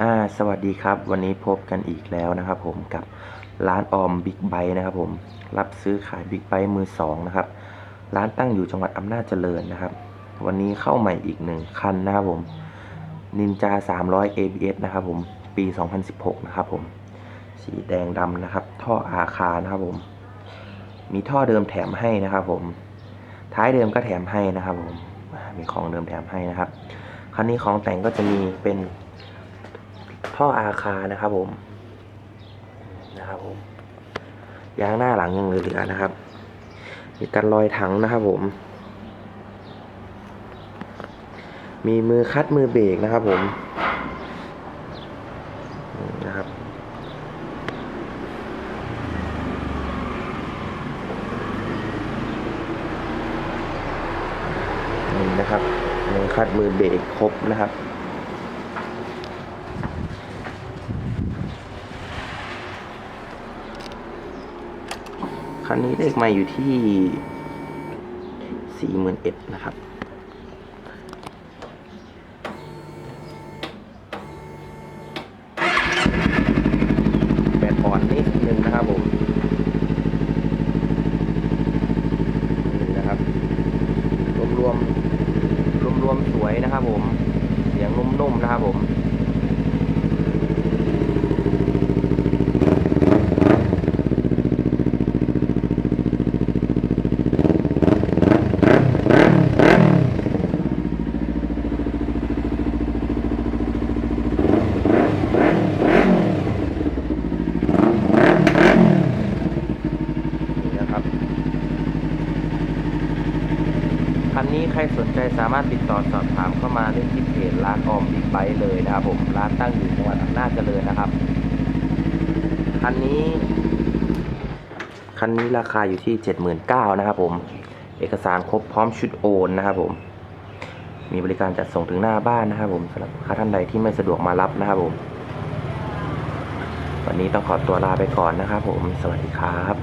อ่าสวัสดีครับ วันนี้พบกันอีกแล้วนะครับ ผมกับร้านออมบิ๊กไบค์นะครับผมรับซื้อขายบิ๊กไบค์มือสองนะครับ ร้านตั้งอยู่จังหวัดอำนาจเจริญนะครับ วันนี้เข้าใหม่อีกหนึ่งคันนะครับผมนินจา 300 ABS นะครับผมปี 2016 นะครับผมสีแดงดำนะครับ ท่ออาคานะครับผม มีท่อเดิมแถมให้นะครับผม ท้ายเดิมก็แถมให้นะครับผมมีของเดิมแถมให้นะครับคันนี้ของแต่งก็จะมีเป็น ท่ออาคานะครับผมนะครับผมยางหน้าหลังยังเหลือๆนะครับ มีกันรอยถังนะครับผม มีมือคัดมือเบรกนะครับผมนี่นะครับนี่นะครับมือคัดมือเบรกครบนะครับ คันนี้เลขไม่อยู่ที่สี่หมื่นเอ็ดนะครับแบตอ่อนนิดนึงนะครับผมนี่นะครับ รวมรวมรวมรวมสวยนะครับผม เสียงนุ่มๆนะครับผม นี่นะครับ คั นนี้ใครสนใจสามารถติดต่อสอบถามเข้ามาได้ที่เพจร้านออมบิ๊กไบค์เลยนะครับผมร้านตั้งอยู่จังหวัดอำนาจเจริญนะครับคันนี้คันนี้ราคาอยู่ที่เจ็ดหมื่นเก้านะครับผมเอกสารครบพร้อมชุดโอนนะครับผม มีบริการจัดส่งถึงหน้าบ้านนะครับผมสำหรับค้าท่านใดที่ไม่สะดวกมารับนะครับผม วันนี้ต้องขอตัวลาไปก่อนนะครับผม สวัสดีครับ